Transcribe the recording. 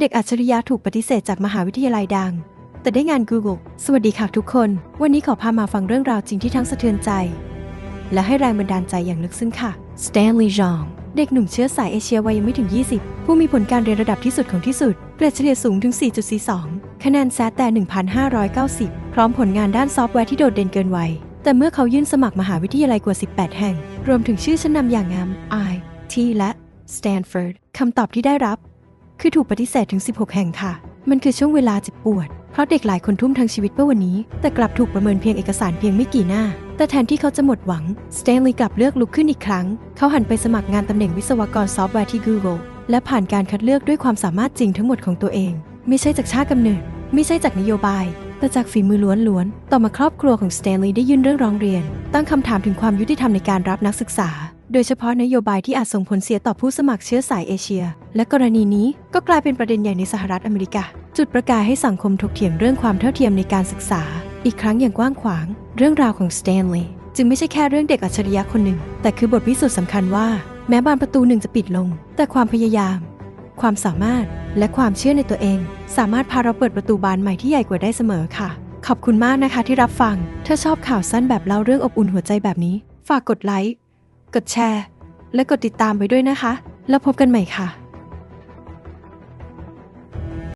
เด็กอัจฉริยะถูกปฏิเสธจากมหาวิทยาลัยดัง แต่ได้งาน Google สวัสดีค่ะทุกคน วันนี้ขอพามาฟังเรื่องราวจริงที่ทั้งสะเทือนใจ และให้แรงบันดาลใจอย่างลึกซึ้งค่ะ Stanley Zhang เด็กหนุ่มเชื้อสายเอเชียวัยยังไม่ถึง 20 ผู้มีผลการเรียนระดับที่สุดของที่สุด เกรดเฉลี่ยสูงถึง 4.42 คะแนนแซแต่ 1,590 พร้อมผลงานด้านซอฟต์แวร์ที่โดดเด่นเกินวัย แต่เมื่อเขายื่นสมัครมหาวิทยาลัยกว่า 18 แห่ง รวมถึงชื่อชั้นนำอย่างงาม I T และ Stanford คำตอบที่ได้รับ คือถูกปฏิเสธถึง 16 แห่งค่ะ มันคือช่วงเวลาเจ็บปวด เพราะเด็กหลายคนทุ่มทั้งชีวิตเพื่อวันนี้ แต่กลับถูกประเมินเพียงเอกสารเพียงไม่กี่หน้า แต่แทนที่เขาจะหมดหวัง สเตนลีย์กลับเลือกลุกขึ้นอีกครั้ง เขาหันไปสมัครงานตำแหน่งวิศวกรซอฟต์แวร์ที่ Google และผ่านการคัดเลือกด้วยความสามารถจริงทั้งหมดของตัวเอง ไม่ใช่จากชาติกำเนิด ไม่ใช่จากนโยบาย แต่จากฝีมือล้วนๆ ต่อมาครอบครัวของสเตนลีย์ได้ยื่นเรื่องร้องเรียน ตั้งคำถามถึงความยุติธรรมในการรับนักศึกษา โดยเฉพาะนโยบายที่อาจส่งผลเสียต่อผู้สมัครเชื้อสายเอเชีย และกรณีนี้ก็กลายเป็นประเด็นใหญ่ในสหรัฐอเมริกา จุดประกายให้สังคมถกเถียงเรื่องความเท่าเทียมในการศึกษา อีกครั้งอย่างกว้างขวาง เรื่องราวของสเตนลีย์จึงไม่ใช่แค่เรื่องเด็กอัจฉริยะคนหนึ่ง แต่คือบทพิสูจน์สำคัญว่า แม้บานประตูหนึ่งจะปิดลง แต่ความพยายาม ความสามารถและความเชื่อในตัวเอง สามารถพาเราเปิดประตูบานใหม่ที่ใหญ่กว่าได้เสมอค่ะ ขอบคุณมากนะคะที่รับฟัง ถ้าชอบข่าวสั้นแบบเล่าเรื่องอบอุ่นหัวใจแบบนี้ ฝากกดไลค์ กดแชร์ และกดติดตามไปด้วยนะคะ แล้วพบกันใหม่ค่ะ